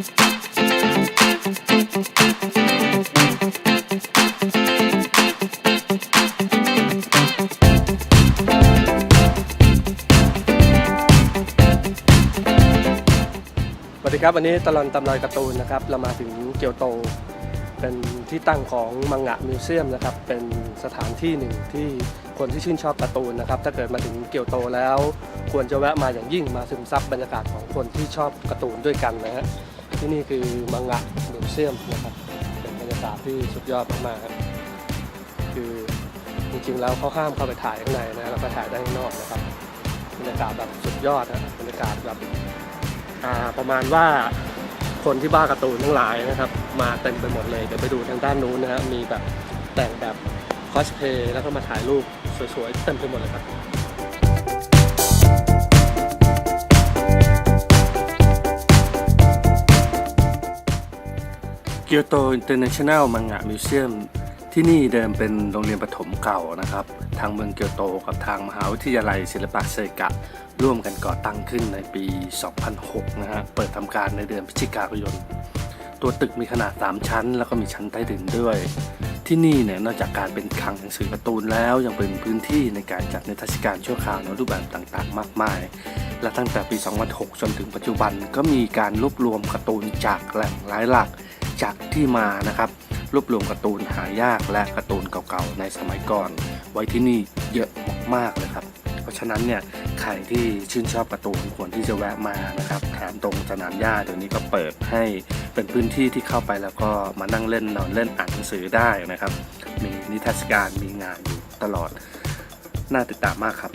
สวัสดีครับวันนี้ตลอนตำรอยการ์ตูนนะครับ เรามาถึงเกียวโต เป็นที่ตั้งของมังงะมิวเซียมนะครับ เป็นสถานที่หนึ่งที่คนที่ชื่นชอบการ์ตูนนะครับ ถ้าเกิดมาถึงเกียวโตแล้ว ควรจะแวะมาอย่างยิ่งมาซึมซับบรรยากาศของคนที่ชอบการ์ตูนด้วยกันนะฮะ ที่นี่คือมังงะมิวเซียมนะครับเป็นบรรยากาศที่สุดยอดมากๆครับคือจริงๆแล้วเขาห้ามเข้าไปถ่ายข้างในนะเราก็ถ่ายได้ข้างนอกนะครับบรรยากาศแบบสุดยอดนะบรรยากาศแบบประมาณว่าคนที่บ้าการ์ตูนทั้งหลายนะครับ มาเต็มไปหมดเลยเดี๋ยวไปดูทางด้านนู้นนะฮะมีแบบแต่งแบบคอสเพย์แล้วก็มาถ่ายรูปสวยๆเต็มไปหมดเลยครับ เกียวโตอินเตอร์เนชั่นแนลมังงะมิวเซียมที่นี่เดิมเป็นโรงเรียนประถมเก่านะครับ ทางเมืองเกียวโตกับทางมหาวิทยาลัยศิลปะเซกะ ร่วมกันก่อตั้งขึ้นในปี 2006 นะฮะ เปิดทำการในเดือนพฤศจิกายน ตัวตึกมีขนาด 3 ชั้น แล้วก็มีชั้นใต้ดินด้วย ที่นี่เนี่ยนอกจากการเป็นคลังหนังสือการ์ตูนแล้วยังเป็นพื้นที่ในการจัดนิทรรศการชั่วคราวในรูปแบบต่างๆ มากมาย และตั้งแต่ปี 2006 จนถึงปัจจุบันก็มีการรวบรวมการ์ตูนจากแหล่งหลายหลัก จากที่มานะครับรวบรวมการ์ตูนหายากและการ์ตูนเก่าๆในสมัยก่อน ไว้ที่นี่เยอะมากๆเลยครับ เพราะฉะนั้นเนี่ยใครที่ชื่นชอบการ์ตูนควรที่จะแวะมานะครับแถมตรงสนามหญ้าเดี๋ยวนี้ก็เปิดให้เป็นพื้นที่ที่เข้าไปแล้วก็มานั่งเล่นนอนเล่นอ่านหนังสือได้นะครับ มีนิทรรศการมีงานอยู่ตลอดน่าติดตามมากครับ